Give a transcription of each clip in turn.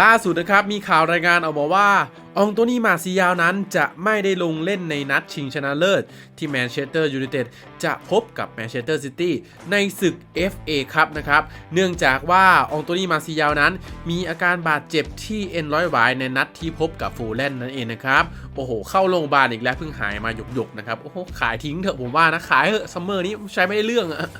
ล่าสุดนะครับมีข่าวรายงานออกมาว่าองโตนี่มาซิยาวนั้นจะไม่ได้ลงเล่นในนัดชิงชนะเลิศ ที่แมนเชสเตอร์ยูไนเต็ดจะพบกับแมนเชสเตอร์ซิตี้ในศึก FA ครับนะครับ เนื่องจากว่าองโตนี่มาซิยาวนั้น มีอาการบาดเจ็บที่เอ็นร้อยหวายในนัดที่พบกับฟูลแลนด์นั่นเองนะครับ โอ้โห เข้าโรงพยาบาลอีกแล้วเพิ่งหายมาหยกๆนะครับ โอ้โหขายทิ้งเถอะผมว่านะขายเถอะซัมเมอร์นี้ใช้ไม่ได้เรื่องอะ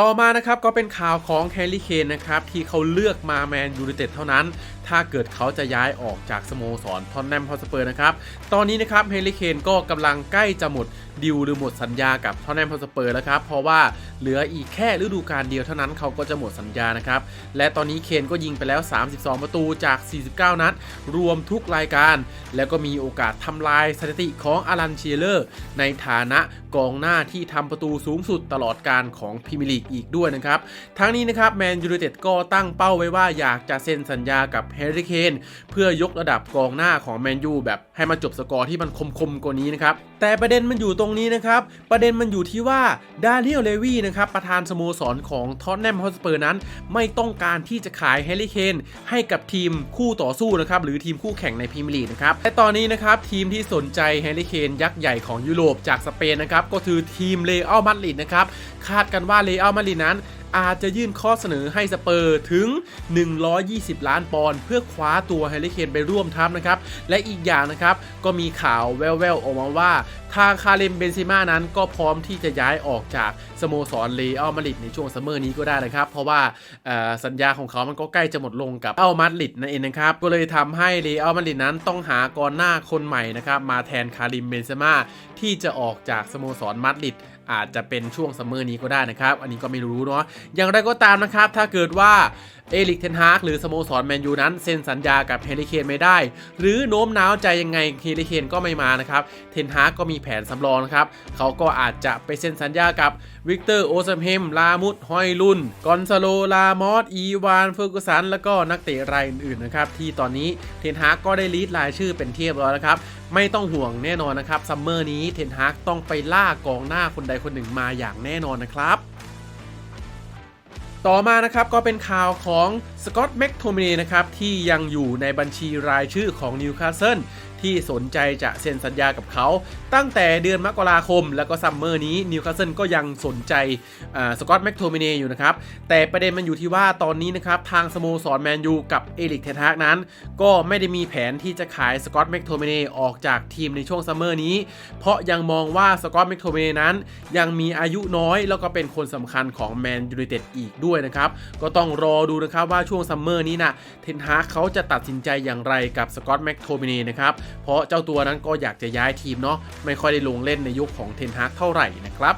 ต่อมานะครับก็เป็นข่าวของแฮร์รี่เคนนะครับที่เขาเลือกมาแมนยูไนเต็ดเท่านั้นถ้าเกิดเขาจะย้ายออกจากสโมสรทอนแนมฮอสเปอร์นะครับ ตอนนี้นะครับแฮร์รี่เคนก็กำลังใกล้จะหมดดิวหรือหมดสัญญากับทอนแนมฮอสเปอร์แล้วครับ เพราะว่าเหลืออีกแค่ฤดูกาลเดียวเท่านั้นเขาก็จะหมดสัญญานะครับ และตอนนี้เคนก็ยิงไปแล้ว 32 ประตูจาก 49 นัด รวมทุกรายการ แล้วก็มีโอกาสทำลายสถิติของอารันเชียเลอร์ ในฐานะกองหน้าที่ทำประตูสูงสุดตลอดการของพรีเมียร์ลีกอีกด้วยนะครับ ทั้งนี้นะครับแมนยูไนเต็ดก็ตั้งเป้าไว้ว่าอยากจะเซ็นสัญญากับแฮร์รี่เคนเพื่อยกระดับกองหน้าของแมนยูแบบให้มันจบสกอร์ที่มันคมๆกว่านี้นะครับแต่ประเด็นมันอยู่ตรงนี้นะครับ ประเด็นมันอยู่ที่ว่าดานิเอลเลวีนะครับประธานสโมสรของท็อตแนมฮอสเปอร์นั้น ไม่ต้องการที่จะขายแฮร์รี่เคนให้กับทีมคู่ต่อสู้นะครับหรือทีมคู่แข่งในพรีเมียร์ลีกนะครับและตอนนี้นะครับทีมที่สนใจแฮร์รี่เคนยักษ์ใหญ่ของยุโรปจากสเปนนะครับก็คือทีมเลอัลมาดริดนะครับคาดกันว่าเลอัลมาดริดนั้น อาจจะยื่นข้อเสนอให้สเปอร์ถึง 120 ล้านปอนด์เพื่อคว้าตัวแฮร์รี่เคนไปร่วมทัพนะครับ และอีกอย่างนะครับ ก็มีข่าวแว่วๆออกมาว่า ทางคาเลมเบนซิม่านั้นก็พร้อมที่จะย้ายออกจากสโมสรเลอัลมาดริดในช่วงซัมเมอร์นี้ก็ได้นะครับ เพราะว่าสัญญาของเขามันก็ใกล้จะหมดลงกับอัลมาดริดนั่นเองนะครับ ก็เลยทำให้เลอัลมาดริดนั้นต้องหากองหน้าคนใหม่นะครับมาแทนคาริมเบนซิม่าที่จะออกจากสโมสรมาดริด อาจจะเป็นช่วงซัมเมอร์นี้ก็ได้นะครับ อันนี้ก็ไม่รู้เนาะอย่างไรก็ตามนะครับ ถ้าเกิดว่า เอลิกเทนฮากหรือสโมสรแมนยูนั้นเซ็นสัญญากับเฮลิเคนไม่ได้ หรือโน้มน้าวใจยังไงเฮลิเคนก็ไม่มานะครับเทนฮากก็มีแผนสำรองนะครับเขาก็อาจจะไปเซ็นสัญญากับวิกเตอร์โอซัมเฮมลามุดฮอยลุนกอนซาโลลามอสอีวานเฟอร์กุสันแล้วก็นักเตะรายอื่นๆนะครับที่ตอนนี้เทนฮากก็ได้ลีดรายชื่อเป็นเทียบร้อยแล้วครับไม่ต้องห่วงแน่นอนนะครับซัมเมอร์นี้เทนฮากต้องไปล่ากองหน้าคนใดคนหนึ่งมาอย่างแน่นอนนะครับ ต่อมานะครับก็เป็นข่าวของสกอตแม็กโทมินีนะครับที่ยังอยู่ในบัญชีรายชื่อของนิวคาสเซิล ที่สนใจจะเซ็นสัญญากับเขา ตั้งแต่เดือนมกราคม แล้วก็ซัมเมอร์นี้นิวคาสเซิลก็ยังสนใจสกอตแม็กโทมินีอยู่นะครับ แต่ประเด็นมันอยู่ที่ว่าตอนนี้นะครับ ทางสโมสรแมนยูกับเอลิกเทนฮากนั้น ก็ไม่ได้มีแผนที่จะขายสกอตแม็กโทมินีออกจากทีมในช่วงซัมเมอร์นี้ เพราะยังมองว่าสกอตแม็กโทมินีนั้น ยังมีอายุน้อย แล้วก็เป็นคนสำคัญของแมนยูไนเต็ดอีกด้วยนะครับ ก็ต้องรอดูนะครับว่าช่วงซัมเมอร์นี้นะเทนฮากเขาจะตัดสินใจอย่างไรกับสกอตแม็กโทมินีนะครับเพราะเจ้าตัวนั้นก็อยากจะย้ายทีมเนาะไม่ค่อยได้ลงเล่นในยุคของเทนฮากเท่าไหร่นะครับ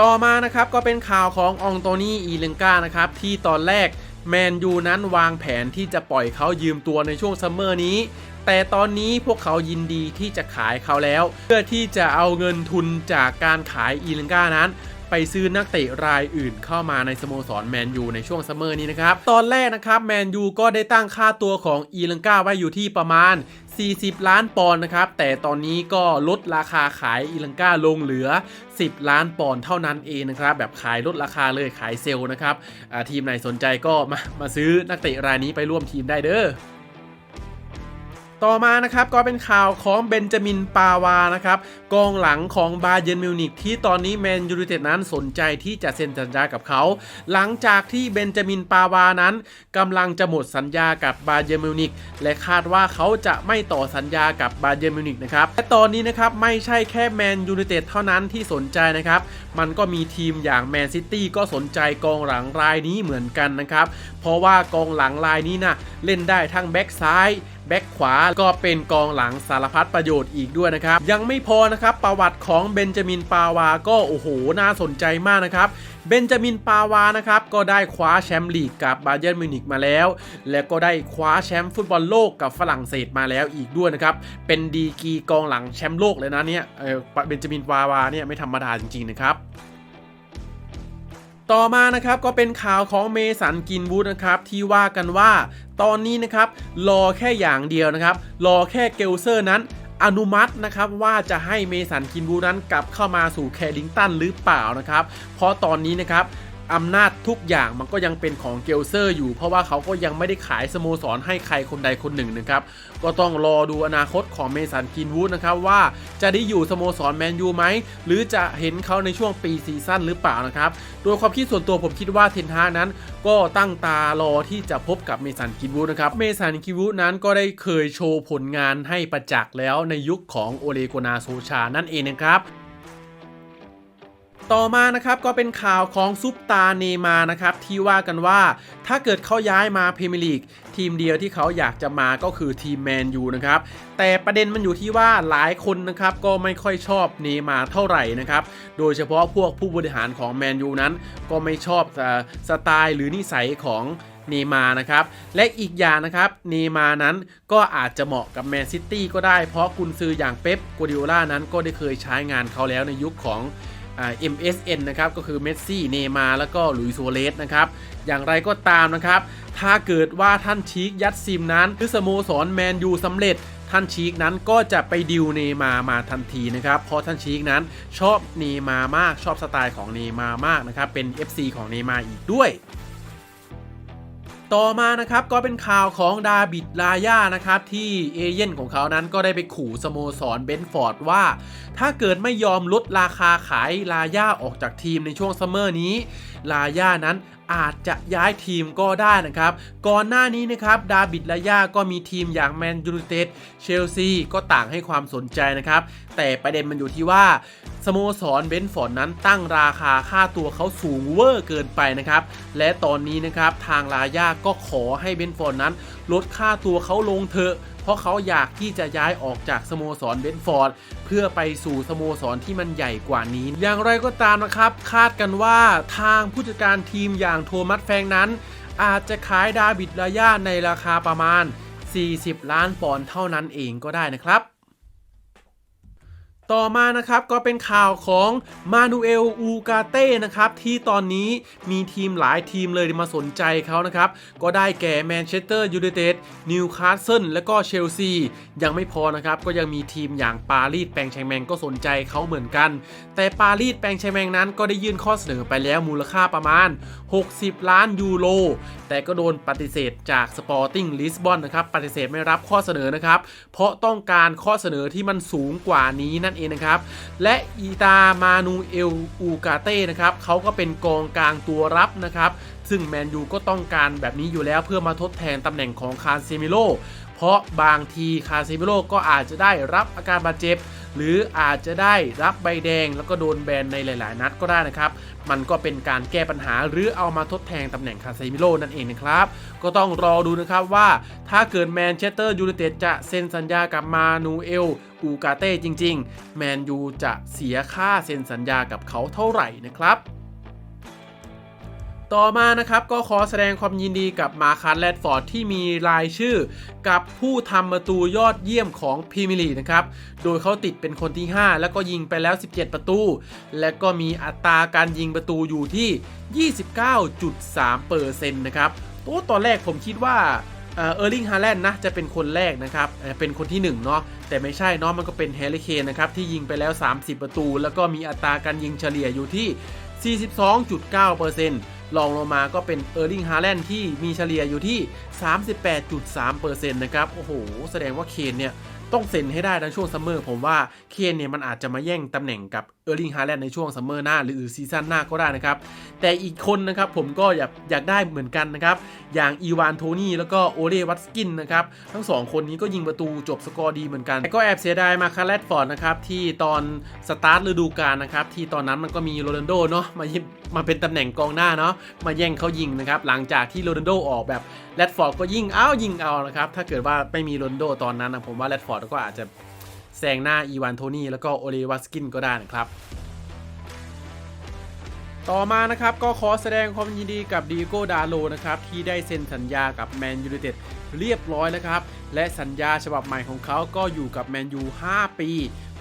ต่อมานะครับก็เป็นข่าวขององโตนี่อีเลงกานะครับที่ตอนแรกแมนยูนั้นวางแผนที่จะปล่อยเขายืมตัวในช่วงซัมเมอร์นี้ แต่ตอนนี้พวกเขายินดีที่จะขายเขาแล้ว เพื่อที่จะเอาเงินทุนจากการขายอีเลงกานั้น ไปซื้อนักเตะรายอื่นเข้ามาในสโมสรแมนยูในช่วงซัมเมอร์นี้นะครับ ตอนแรกนะครับแมนยูก็ได้ตั้งค่าตัวของอีลังกาไว้อยู่ที่ประมาณ 40 ล้านปอนด์นะครับ แต่ตอนนี้ก็ลดราคาขายอีลังกาลงเหลือ 10 ล้านปอนด์เท่านั้นเองนะครับ แบบขายลดราคาเลยขายเซลล์นะครับทีมไหนสนใจก็มามาซื้อนักเตะรายนี้ไปร่วมทีมได้เด้อ ต่อมานะครับก็เป็นข่าวของเบนจามินปาวานะครับกองหลังของบาเยร์นมิวนิกที่ตอนนี้แมนยูไนเต็ดนั้นสนใจที่จะเซ็นสัญญากับเขา หลังจากที่เบนจามินปาวานั้นกำลังจะหมดสัญญากับบาเยร์นมิวนิกและคาดว่าเขาจะไม่ต่อสัญญากับบาเยร์นมิวนิกนะครับและตอนนี้นะครับไม่ใช่แค่แมนยูไนเต็ดเท่านั้นที่สนใจนะครับมันก็มีทีมอย่างแมนซิตี้ก็สนใจกองหลังรายนี้เหมือนกันนะครับเพราะว่ากองหลังรายนี้นะเล่นได้ทั้งแบ็กซ้าย แบ็กขวาก็เป็นกองหลังสารพัดประโยชน์อีกด้วยนะครับ ยังไม่พอนะครับประวัติของเบนจามินปาวาก็โอ้โห น่าสนใจมากนะครับเบนจามินปาวานะครับก็ได้คว้าแชมป์ลีกกับบาเยิร์นมิวนิกมาแล้ว แล้วก็ได้คว้าแชมป์ฟุตบอลโลกกับฝรั่งเศสมาแล้วอีกด้วยนะครับ เป็นดีกีกองหลังแชมป์โลกเลยนะเนี่ยเออเบนจามินปาวาเนี่ยไม่ธรรมดาจริงๆนะครับ ต่อมานะครับก็เป็นข่าวของเมสันกินวูดนะครับที่ว่ากันว่า ตอนนี้นะครับรอแค่อย่างเดียวนะครับ รอแค่เกลเซอร์นั้นอนุมัตินะครับว่าจะให้เมสันกินวูนั้นกลับเข้ามาสู่แคดิงตันหรือเปล่านะครับ เพราะตอนนี้นะครับ อำนาจทุกอย่างมันก็ยังเป็นของเกลเซอร์อยู่ เพราะว่าเขาก็ยังไม่ได้ขายสโมสรให้ใครคนใดคนหนึ่งนะครับ ก็ต้องรอดูอนาคตของเมสันกินวูดนะครับว่าจะได้อยู่สโมสรแมนยูไหม หรือจะเห็นเขาในช่วงปีซีซั่นหรือเปล่านะครับ โดยความคิดส่วนตัวผมคิดว่าเทนฮานั้น ก็ตั้งตารอที่จะพบกับเมสันกินวูดนะครับ เมสันกินวูดนั้นก็ได้เคยโชว์ผลงานให้ประจักษ์แล้วในยุคของโอเลโกนาโซชานั่นเองนะครับ ต่อมานะครับก็เป็นข่าวของซุปตาเนมานะครับที่ว่ากันว่าถ้าเกิดเขาย้ายมาพรีเมียร์ลีกทีมเดียวที่เขาอยากจะมาก็คือทีมแมนยูนะครับแต่ประเด็นมันอยู่ที่ว่าหลายคนนะครับก็ไม่ค่อยชอบเนมาเท่าไหร่นะครับโดยเฉพาะพวกผู้บริหารของแมนยูนั้น ก็ไม่ชอบสไตล์หรือนิสัยของเนมานะครับ และอีกอย่างนะครับ เนมานั้นก็อาจจะเหมาะกับแมนซิตี้ก็ได้ เพราะกุนซืออย่างเป๊ปกัวดิโอล่านั้นก็ได้เคยใช้งานเขาแล้วในยุคของ MSN นะครับก็คือเมสซี่เนมาแล้วก็ลุยโซเลสนะครับอย่างไรก็ตามนะครับ ถ้าเกิดว่าท่านชีกยัดซิมนั้น คือสโมสรแมนยูสำเร็จท่านชีกนั้นก็จะไปดิวเนมามาทันทีนะครับ เพราะท่านชีกนั้นชอบเนมามากชอบสไตล์ของเนมามากนะครับเป็น FC ของเนมาอีกด้วย ต่อมานะครับก็เป็นข่าวของดาบิดลาย่านะครับที่เอเย่นของเขานั้นก็ได้ไปขู่สโมสรเบนฟอร์ดว่า ถ้าเกิดไม่ยอมลดราคาขายลาย่าออกจากทีมในช่วงซัมเมอร์นี้ ลาย่านั้นอาจจะย้ายทีมก็ได้นะครับ ก่อนหน้านี้นะครับดาบิดลาย่าก็มีทีมอย่างแมนยูไนเต็ดเชลซีก็ต่างให้ความสนใจนะครับ แต่ประเด็นมันอยู่ที่ว่าสโมสรเบนฟอร์ดนั้นตั้งราคาค่าตัวเขาสูงเวอร์เกินไปนะครับ และตอนนี้นะครับทางลาย่าก็ขอให้เบนฟอร์ดนั้นลดค่าตัวเขาลงเถอะ เพราะเขาอยากที่จะย้ายออกจากสโมสรเบนฟอร์ด เพื่อไปสู่สโมสรที่มันใหญ่กว่านี้ อย่างไรก็ตามนะครับ คาดกันว่าทางผู้จัดการทีมอย่างโทมัสแฟงนั้น อาจจะขายดาบิดลาย่าในราคาประมาณ 40 ล้านปอนด์เท่านั้นเองก็ได้นะครับ ต่อมานะครับก็เป็นข่าวของมานูเอลอูกาเต้นะครับที่ตอนนี้มีทีมหลายทีมเลยมาสนใจเขานะครับ ก็ได้แก่แมนเชสเตอร์ยูไนเต็ดนิวคาสเซิลและก็เชลซี ยังไม่พอนะครับ ก็ยังมีทีมอย่างปารีสแปงแชงแมงก็สนใจเขาเหมือนกัน แต่ปารีสแปงแชงแมงนั้นก็ได้ยื่นข้อเสนอไปแล้วมูลค่าประมาณ 60 ล้านยูโรแต่ก็โดนปฏิเสธจากสปอร์ติ้งลิสบอนนะครับปฏิเสธไม่รับข้อเสนอนะครับเพราะต้องการข้อเสนอที่มันสูงกว่านี้นั่นเองนะครับ และอีตามานูเอลอูกาเต้นะครับเขาก็เป็นกองกลางตัวรับนะครับ ซึ่งแมนยูก็ต้องการแบบนี้อยู่แล้วเพื่อมาทดแทนตำแหน่งของคาเซมิโลเพราะบางทีคาเซมิโลก็อาจจะได้รับอาการบาดเจ็บ หรืออาจจะได้รับใบแดงแล้วก็โดนแบนในหลาย ๆ นัดก็ได้นะครับ มันก็เป็นการแก้ปัญหาหรือเอามาทดแทนตำแหน่งคาเซมิโลนั่นเองนะครับ ก็ต้องรอดูนะครับว่าถ้าเกิดแมนเชสเตอร์ยูไนเต็ดจะเซ็นสัญญากับมานูเอลอูกาเต้จริง ๆ แมนยูจะเสียค่าเซ็นสัญญากับเขาเท่าไหร่นะครับ ต่อมานะครับก็ขอแสดงความยินดีกับมาคัสแรดฟอร์ดที่มีรายชื่อ กับผู้ทำประตูยอดเยี่ยมของพรีเมียร์ลีกนะครับ โดยเขาติดเป็นคนที่ 5 แล้วก็ยิงไปแล้ว 17 ประตู และก็มีอัตราการยิงประตูอยู่ที่ 29.3%นะครับโอ้ตอนแรกผมคิดว่าเออร์ลิงฮาแลนด์นะจะเป็นคนแรกนะครับเอ่อเป็นคนที่ 1 เนาะแต่ไม่ใช่เนาะมันก็เป็นแฮร์รี่เคนนะครับที่ยิงไปแล้ว 30 ประตู แล้วก็มีอัตราการยิงเฉลี่ยอยู่ที่ 42.9%รองลงมาก็เป็นเออร์ลิงฮาแลนด์ที่มีเฉลี่ยอยู่ที่ 38.3%นะครับ โอ้โห แสดงว่าเคนเนี่ยต้องเซ็นให้ได้ในช่วงซัมเมอร์ผมว่าเคนเนี่ยมันอาจจะมาแย่งตำแหน่งกับ เออร์ลิงฮาแลนด์ในช่วงซัมเมอร์หน้าหรือซีซั่นหน้าก็ได้นะครับ แต่อีกคนนะครับผมก็อยากอยากได้เหมือนกันนะครับ อย่างอีวานโทนี่แล้วก็โอเลวัตสกินนะครับ ทั้งสองคนนี้ก็ยิงประตูจบสกอร์ดีเหมือนกัน แต่ก็แอบเสียดายมาคาร์เลตฟอร์ดนะครับ ที่ตอนสตาร์ทฤดูกาลนะครับ ที่ตอนนั้นมันก็มีโรนัลโดเนาะมามาเป็นตำแหน่งกองหน้าเนาะมาแย่งเขายิงนะครับ หลังจากที่โรนัลโดออกแบบแรดฟอร์ดก็ยิงเอายิงเอานะครับถ้าเกิดว่าไม่มีโรนัลโดตอนนั้นนะผมว่าแรดฟอร์ดก็อาจจะ แซงหน้าอีวานโทนี่แล้วก็โอเลวัสกินก็ได้นะครับ ต่อมานะครับก็ขอแสดงความยินดีกับดีโก้ดาโลนะครับที่ได้เซ็นสัญญากับแมนยู i นเต็ดเรียบร้อยแล้วครับ และสัญญาฉบับใหม่ของเขาก็อยู่กับแมนยู 5 ปี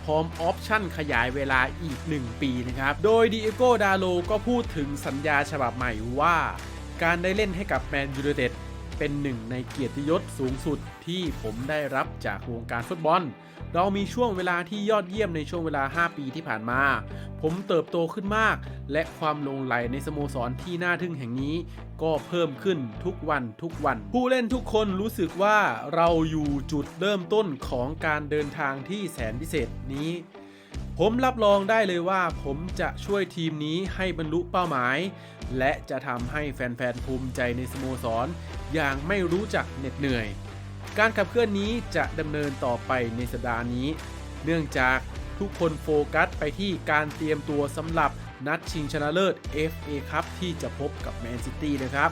พร้อมออปชั่นขยายเวลาอีก 1 ปีนะครับ โดยดีโก้ดาโลก็พูดถึงสัญญาฉบับใหม่ว่า การได้เล่นให้กับแมนยู i นเต็ด เป็นหนึ่งในเกียรติยศสูงสุดที่ผมได้รับจากวงการฟุตบอล เรามีช่วงเวลาที่ยอดเยี่ยมในช่วงเวลา 5 ปีที่ผ่านมา ผมเติบโตขึ้นมาก และความลงไหลในสโมสรที่น่าทึ่งแห่งนี้ ก็เพิ่มขึ้นทุกวันทุกวัน ผู้เล่นทุกคนรู้สึกว่าเราอยู่จุดเริ่มต้นของการเดินทางที่แสนพิเศษนี้ผมรับรองได้เลยว่าผมจะช่วยทีมนี้ให้บรรลุเป้าหมาย และจะทำให้แฟนๆภูมิใจในสโมสรอย่างไม่รู้จักเหน็ดเหนื่อย การขับเคลื่อนนี้จะดำเนินต่อไปในสัปดาห์นี้ เนื่องจากทุกคนโฟกัสไปที่การเตรียมตัวสำหรับนัดชิงชนะเลิศ FA ครับที่จะพบกับแมนซิตี้นะครับ